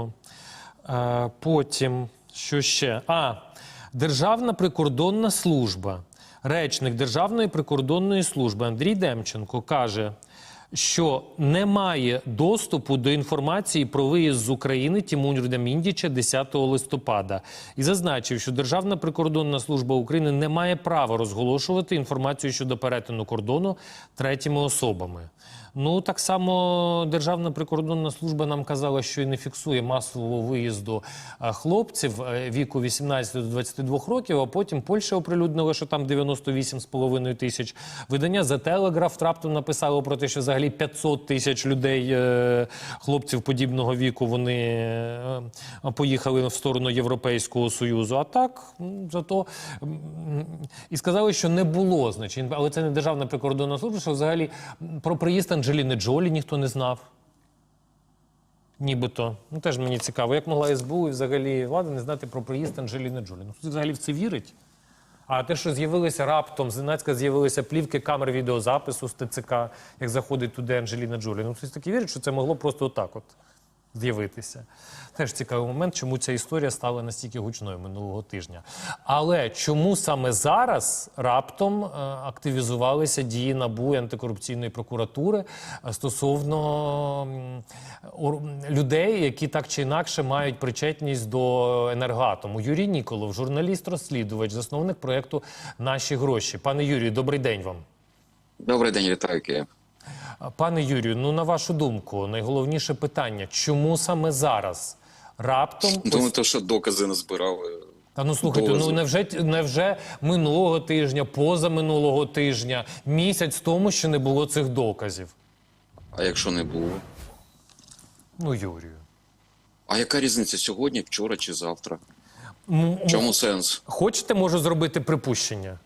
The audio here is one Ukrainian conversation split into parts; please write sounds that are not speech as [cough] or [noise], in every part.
Е, Потім, що ще? А, Державна прикордонна служба. Речник Державної прикордонної служби Андрій Демченко каже, що немає доступу до інформації про виїзд з України Тімурда Міндіча 10 листопада і зазначив, що Державна прикордонна служба України не має права розголошувати інформацію щодо перетину кордону третіми особами. Ну так само Державна прикордонна служба нам казала, що і не фіксує масового виїзду е, хлопців е, віку 18 до 22 років. А потім Польща оприлюднила, що там 98,5 тисяч. Видання за телеграф раптом написало про те, що взагалі 500 тисяч людей, е, хлопців подібного віку, вони поїхали в сторону Європейського союзу. А так зато і сказали, що не було значень, але це не державна прикордонна служба, що взагалі про приїзд Анджеліни Джолі ніхто не знав. Нібито. Ну теж мені цікаво, як могла СБУ і взагалі влада не знати про приїзд Анджеліни Джолі. Ну хтось взагалі в це вірить? А те, що з'явилися раптом, зненацька з'явилися плівки камер відеозапису з ТЦК, як заходить туди Анджеліна Джолі. Ну, хтось таки вірить, що це могло просто отак от з'явитися. Теж цікавий момент, чому ця історія стала настільки гучною минулого тижня. Але чому саме зараз раптом е, активізувалися дії НАБУ і антикорупційної прокуратури е, стосовно людей, які так чи інакше мають причетність до енергатому? Юрій Ніколов, журналіст-розслідувач, засновник проєкту Наші гроші. Пане Юрію, добрий день вам. Добрий день, вітаю Київ. Пане Юрію, ну на вашу думку, найголовніше питання: чому саме зараз раптом Думаю, ось- то, що докази не збирали. та ну слухайте, ну невже невже минулого тижня, позаминулого тижня, місяць тому, що не було цих доказів? А якщо не було? Ну, Юрію. А яка різниця сьогодні, вчора чи завтра? В чому сенс? Хочете, можу зробити припущення?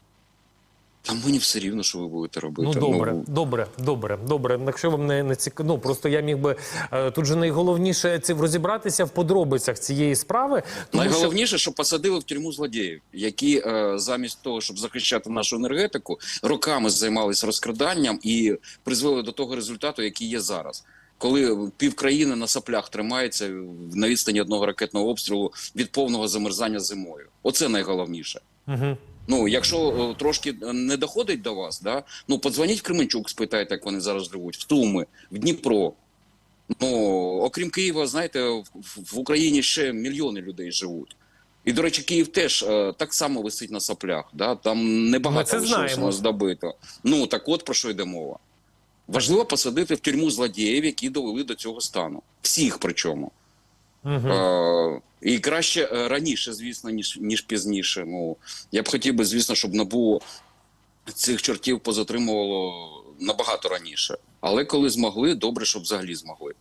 Та мені все рівно, що ви будете робити. Ну добре, добре, добре, добре. Якщо вам не, не цікаво, ну просто я міг би е, тут же найголовніше це розібратися в подробицях цієї справи. Тому Найголовніше, що посадили в тюрму злодіїв, які е, замість того, щоб захищати нашу енергетику, роками займалися розкраданням і призвели до того результату, який є зараз. Коли півкраїни на саплях тримається на відстані одного ракетного обстрілу від повного замерзання зимою. Оце найголовніше. Угу. Ну, якщо трошки не доходить до вас, да, ну подзвоніть в Кременчук, спитайте, як вони зараз живуть, в Туми, в Дніпро. Ну, окрім Києва, знаєте, в, Україні ще мільйони людей живуть. І, до речі, Київ теж е, так само висить на саплях. Да? Там небагато лишилось нас добито. Ну, так от про що йде мова. Важливо посадити в тюрму злодіїв, які довели до цього стану. Всіх причому. Угу. І краще е, раніше, звісно, ніж ніж пізніше. Ну я б хотів би, звісно, щоб набу цих чортів позатримувало набагато раніше. Але коли змогли, добре, щоб взагалі змогли.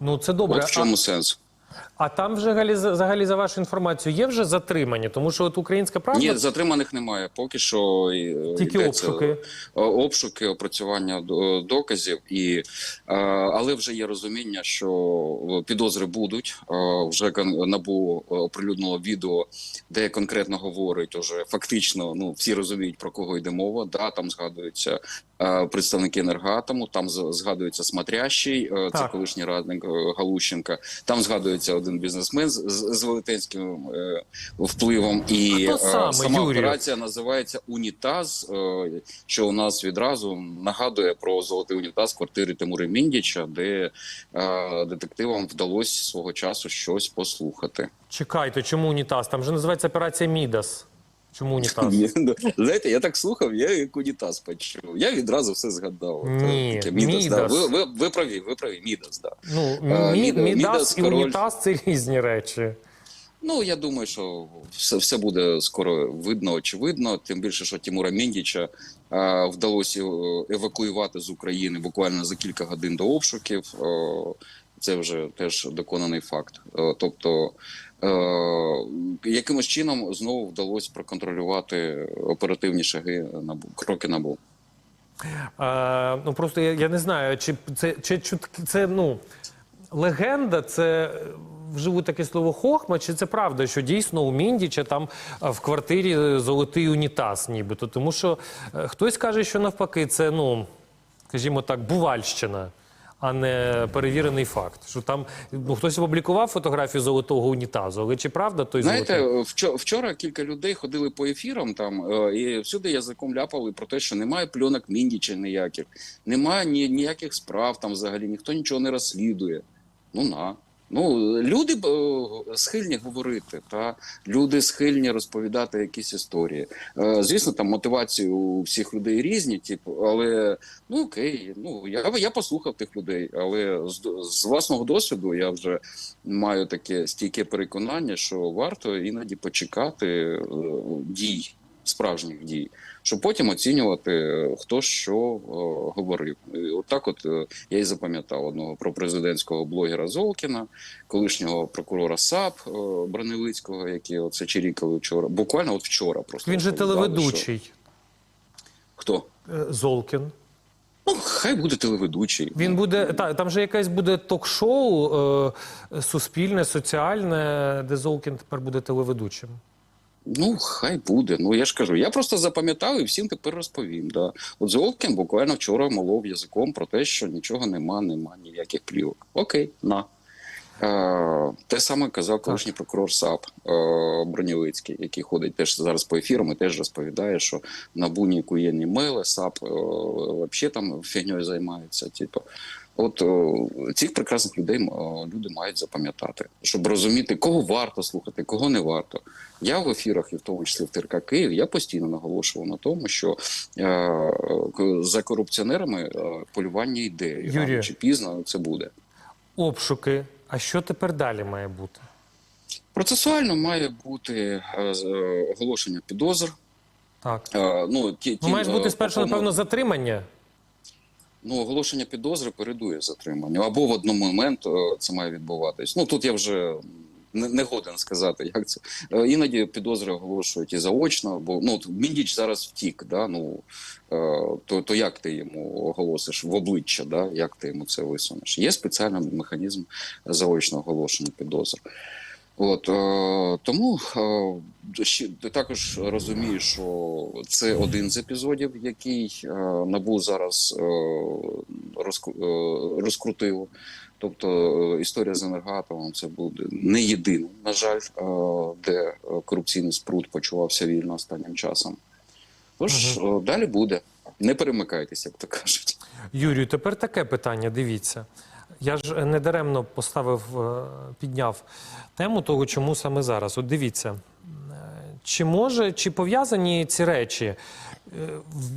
Ну це добре. От в чому сенс? А, там взагалі, за- взагалі за вашу інформацію є вже затримані, тому що от українська правда Ні, затриманих немає. Поки що е, тільки йдеться, обшуки. е, обшуки, опрацювання до- доказів, і е, але вже є розуміння, що підозри будуть. Е, Вже набу оприлюднило відео, де конкретно говорить уже фактично. Ну всі розуміють про кого йде мова. Да, там згадуються е, представники енергоатому, там згадується смотрящий, е, це колишній радник е, Галущенка. Там згадується один бізнесмен з, з, з велетенським е, впливом. І е, саме, сама Юрій? операція називається Унітаз, е, що у нас відразу нагадує про золотий унітаз квартири Тимури Міндіча, де е, детективам вдалося свого часу щось послухати. Чекайте, чому унітаз? Там же називається операція Мідас. Чому [laughs] унітаз? Ну, Знаєте, я так слухав, я як унітаз почув. Я відразу все згадав. Ні, таке, Мідас, Да. Мідас. Ви, ви, ви праві, ви праві, Мідас, да. Ну, Е, мі, Мідас Мідас, і король. унітаз це різні речі. Ну я думаю, що все, все буде скоро видно, очевидно. Тим більше, що Тимура Міндіча е, вдалося е, евакуювати з України буквально за кілька годин до обшуків. Е, це вже теж доконаний факт. Е, тобто, е, якимось чином знову вдалося проконтролювати оперативні шаги набу кроки набу. Е, ну просто я, я не знаю, чи це чи чутки це ну легенда, це е, вживу таке слово хохма, чи це правда, що дійсно у Міндіча там е, в квартирі золотий унітаз, нібито. Тому що хтось каже, що навпаки, це ну, скажімо так, бувальщина. А не перевірений факт. Що там ну, хтось опублікував фотографію золотого унітазу, але чи правда той Знаєте, золотий? вчора, кілька людей ходили по ефірам там е, і всюди язиком ляпали про те, що немає пленок Міндіча ніяких, немає ні, ніяких справ там взагалі, ніхто нічого не розслідує. Ну на. Ну, люди е, схильні говорити, та люди схильні розповідати якісь історії. Е, Звісно, там мотивації у всіх людей різні, типу, але ну окей, ну я, я послухав тих людей, але з, з власного досвіду я вже маю таке стійке переконання, що варто іноді почекати е, дій, справжніх дій, щоб потім оцінювати, е, хто що е, говорив. І отак, от е, я і запам'ятав одного пропрезидентського блогера Золкіна, колишнього прокурора САП Броневицького, які оце чирікали вчора. Буквально от вчора просто Він же розповідали, що- телеведучий Хто? Золкін. Ну, хай буде телеведучий. Він буде та там же якесь буде ток-шоу е, суспільне, соціальне, де Золкін тепер буде телеведучим. Ну, хай буде. Ну я ж кажу, я просто запам'ятав і всім тепер розповім. Да. От Золкін буквально вчора молов язиком про те, що нічого нема, нема ніяких плівок. Окей, на. Е, те саме казав колишній прокурор САП е, Бронєвицький, який ходить теж зараз по ефірам і теж розповідає, що на буні куєнні мели, САП е, взагалі там фігньою займається. Типу. От е, цих прекрасних людей е, люди мають запам'ятати, щоб розуміти, кого варто слухати, кого не варто. Я в ефірах, і в тому числі в ТРК Київ, я постійно наголошував на тому, що е, за корупціонерами полювання йде. І рано чи пізно це буде. Обшуки. А що тепер далі має бути? Процесуально має бути оголошення підозр. Так. Ну, ті, Ну, має бути спершу, напевно, затримання. Ну, оголошення підозри передує затриманню. Або в один момент е, це має відбуватись. Ну тут я вже не, не годен сказати, як це. Е, Іноді підозри оголошують і заочно, бо ну Міндіч зараз втік. Да? Ну, е, то, то як ти йому оголосиш в обличчя, да? як ти йому це висунеш? Є спеціальний механізм заочного оголошення підозр. От е, тому е, також розумієш, що це один з епізодів, який е, набу зараз е, е, розкрутило. Тобто історія з енергоатомом це буде не єдина, на жаль, е, де корупційний спрут почувався вільно останнім часом. Тож е, далі буде. Не перемикайтеся, як то кажуть. Юрію, тепер таке питання. Дивіться. Я ж недаремно поставив, е, підняв тему того, чому саме зараз. От дивіться, е, чи може, чи пов'язані ці речі? Е,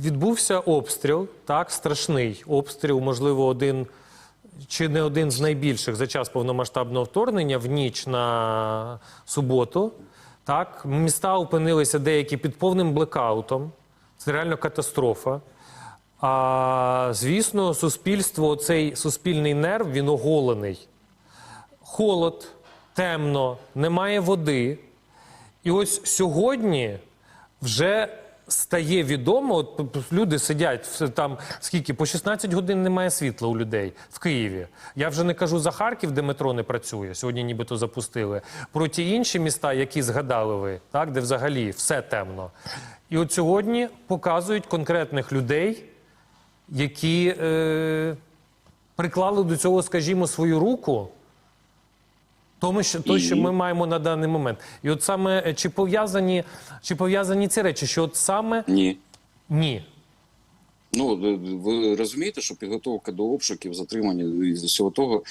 Відбувся обстріл, так, страшний обстріл, можливо, один чи не один з найбільших за час повномасштабного вторгнення в ніч на суботу. Так, міста опинилися деякі під повним блекаутом. Це реально катастрофа. А звісно, суспільство, цей суспільний нерв, він оголений. Холод, темно, немає води. І ось сьогодні вже стає відомо, от люди сидять там скільки, по 16 годин немає світла у людей в Києві. Я вже не кажу за Харків, де метро не працює. Сьогодні нібито запустили. Про ті інші міста, які згадали ви, так, де взагалі все темно. І от сьогодні показують конкретних людей, які е, приклали до цього, скажімо, свою руку. Тому що то, що ми маємо на даний момент, і от саме е, чи пов'язані, чи пов'язані ці речі, що от саме Ні. ні. Ну ви- розумієте, що підготовка до обшуків, затримання і з всього того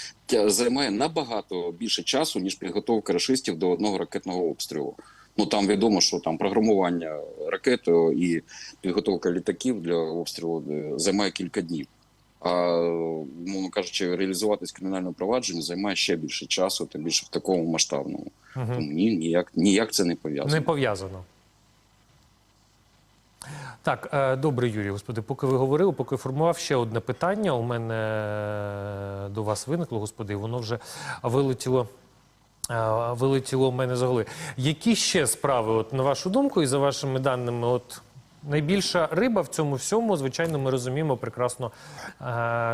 займає набагато більше часу, ніж підготовка рашистів до одного ракетного обстрілу. Ну там відомо, що там програмування ракет і підготовка літаків для обстрілу е, займає кілька днів. А мовно кажучи, реалізуватись кримінальне провадження займає ще більше часу, тим більше в такому масштабному. Тому ні, ніяк ніяк це не пов'язано. Не пов'язано. Так, е, добре, Юрій, господи, поки ви говорили, поки формував ще одне питання. У мене е, до вас виникло, господи, воно вже вилетіло. Вилетіло в мене з голови. Які ще справи, от, на вашу думку, і за вашими даними, от найбільша риба в цьому всьому, звичайно, ми розуміємо прекрасно. Е,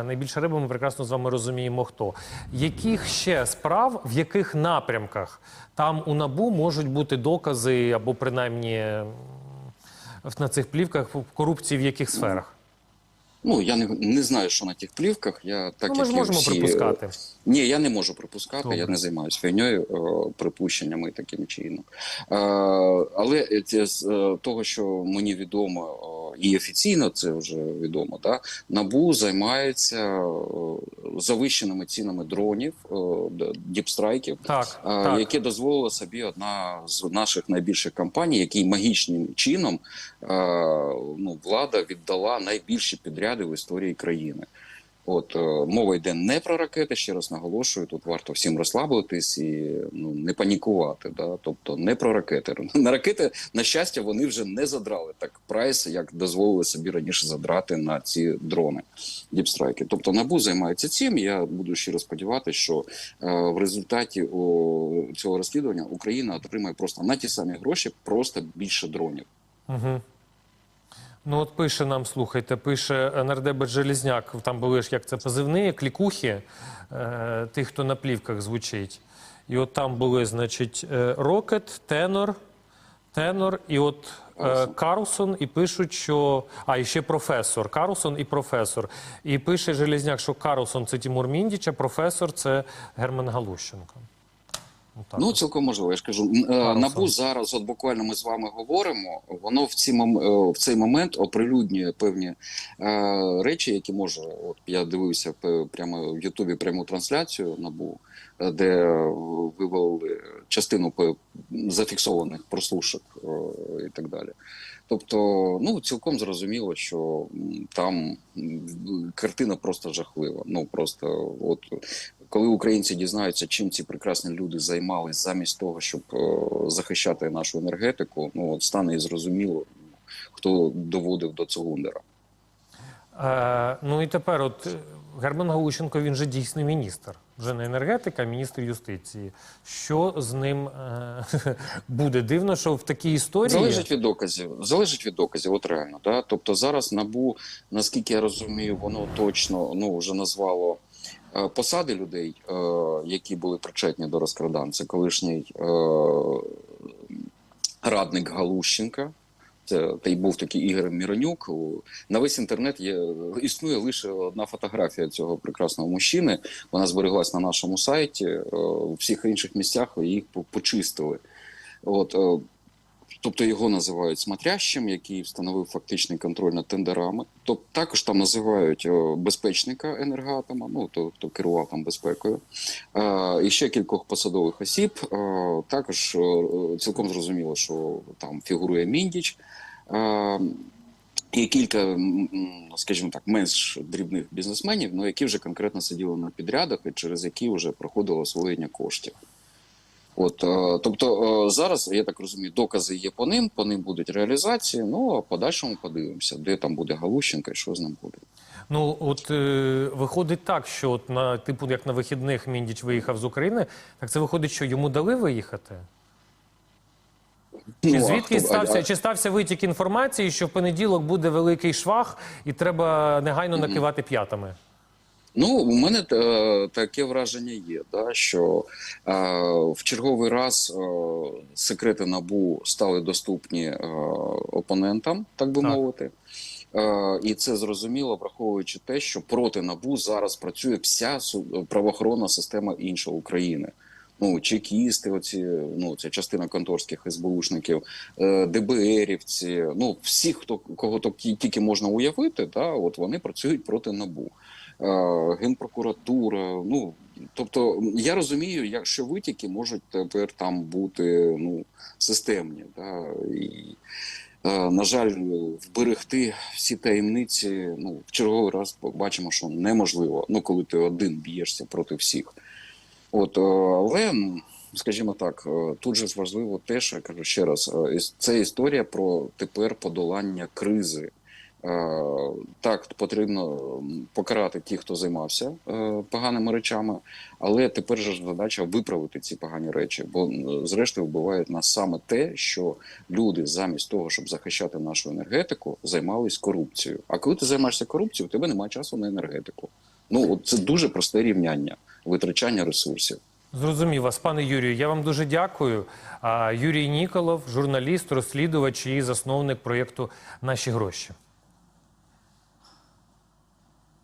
найбільша риба, ми прекрасно з вами розуміємо, хто. Яких ще справ, в яких напрямках там у набу можуть бути докази або принаймні на цих плівках корупції в яких сферах? Ну я не, не знаю, що на тих плівках. Я так ну, ми як ж можемо всі, припускати. Ні, я не можу припускати, Добре. я не займаюся фігньою, е, припущеннями таким чином. Е, але це з е, того, що мені відомо, е, і офіційно це вже відомо, да, НАБУ займається е, завищеними цінами дронів, е, діпстрайків, Так, е, так. яке дозволила собі одна з наших найбільших компаній, який магічним чином е, ну, влада віддала найбільші підряди в історії країни. От е, мова йде не про ракети, ще раз наголошую. Тут варто всім розслабитись і ну не панікувати. Да? Тобто не про ракети. [laughs] На ракети, на щастя, вони вже не задрали так прайс, як дозволили собі раніше задрати на ці дрони діпстрайки. Тобто набу займається цим. Я буду щиро сподіватися, що е, в результаті о, цього розслідування Україна отримає просто на ті самі гроші, просто більше дронів. Угу. Ну, от пише нам, слухайте, пише нардебет Желізняк, там були ж як це позивні, клікухи, е, тих, хто на плівках звучить. І от там були, значить, е, Рокет, Тенор, Тенор, і от е, Карлсон. І пишуть, що. А, і ще професор. Карлсон і професор. І пише Железняк, що Карлсон це Тимур Міндіч, а професор це Герман Галущенко. Отак Ну, цілком можливо. Я ж кажу, е, набу зараз, от буквально ми з вами говоримо. Воно в ці мом- е, в цей момент оприлюднює певні е, речі, які може. От я дивився прямо в Ютубі пряму трансляцію набу, е, де вивели частину зафіксованих прослушок е, і так далі. Тобто, ну цілком зрозуміло, що там картина просто жахлива. Ну просто от коли українці дізнаються, чим ці прекрасні люди займались замість того, щоб е, захищати нашу енергетику, ну от стане і зрозуміло, хто доводив до Цугундера. Е, ну і тепер, от е, Герман Галущенко, він же дійсний міністр. Вже не енергетика, а міністр юстиції. Що з ним е, [laughs] буде? Дивно, що в такій історії. Залежить від доказів. Залежить від доказів, от реально. Да? Тобто зараз набу, наскільки я розумію, воно точно ну вже назвало. Е, Посади людей, е, які були причетні до розкрадань, це колишній е, радник Галущенка. Це та й був такий Ігор Міронюк. На весь інтернет є існує лише одна фотографія цього прекрасного мужчини. Вона збереглась на нашому сайті. У всіх інших місцях їх почистили. От Тобто його називають смотрящим, який встановив фактичний контроль над тендерами. Тобто також там називають е, безпечника енергоатома, ну то хто керував там безпекою. Е, і ще кількох посадових осіб. Е, також цілком зрозуміло, що там фігурує Міндіч. Е, і кілька, скажімо так, менш дрібних бізнесменів, ну які вже конкретно сиділи на підрядах і через які вже проходило освоєння коштів. От, е, тобто е, зараз, я так розумію, докази є по ним, по ним будуть реалізації. Ну а подальшому подивимося, де там буде Галущенка і що з ним буде. Ну, от е, виходить так, що от на типу, як на вихідних Міндіч виїхав з України, так це виходить, що йому дали виїхати? Чи Ну, а звідки хто- стався, а- чи стався витік інформації, що в понеділок буде великий швах, і треба негайно накивати п'ятами? Ну, у мене е, таке враження є, да, що е, в черговий раз е, секрети набу стали доступні е, опонентам, так би Так. мовити. Е, і це зрозуміло, враховуючи те, що проти набу зараз працює вся правоохоронна система іншої України. Ну, чекісти, оці, ну, ця частина конторських СБУшників, е, ДБРівці, ну, всі, хто кого тільки можна уявити, да, от вони працюють проти набу. Е, Генпрокуратура. Ну тобто, я розумію, якщо витіки можуть тепер там бути ну системні, да, і е, на жаль, вберегти всі таємниці. Ну в черговий раз бачимо, що неможливо. Ну коли ти один б'єшся проти всіх. От, е, але, скажімо так, тут же важливо теж, я кажу ще раз, це історія про тепер подолання кризи. Е, Так, потрібно покарати тих, хто займався е, поганими речами, але тепер ж задача виправити ці погані речі, бо зрештою вбиває нас саме те, що люди замість того, щоб захищати нашу енергетику, займались корупцією. А коли ти займаєшся корупцією, у тебе немає часу на енергетику. Ну от це дуже просте рівняння витрачання ресурсів. Зрозумів вас, пане Юрію. Я вам дуже дякую. Юрій Ніколов, журналіст, розслідувач і засновник проєкту Наші гроші.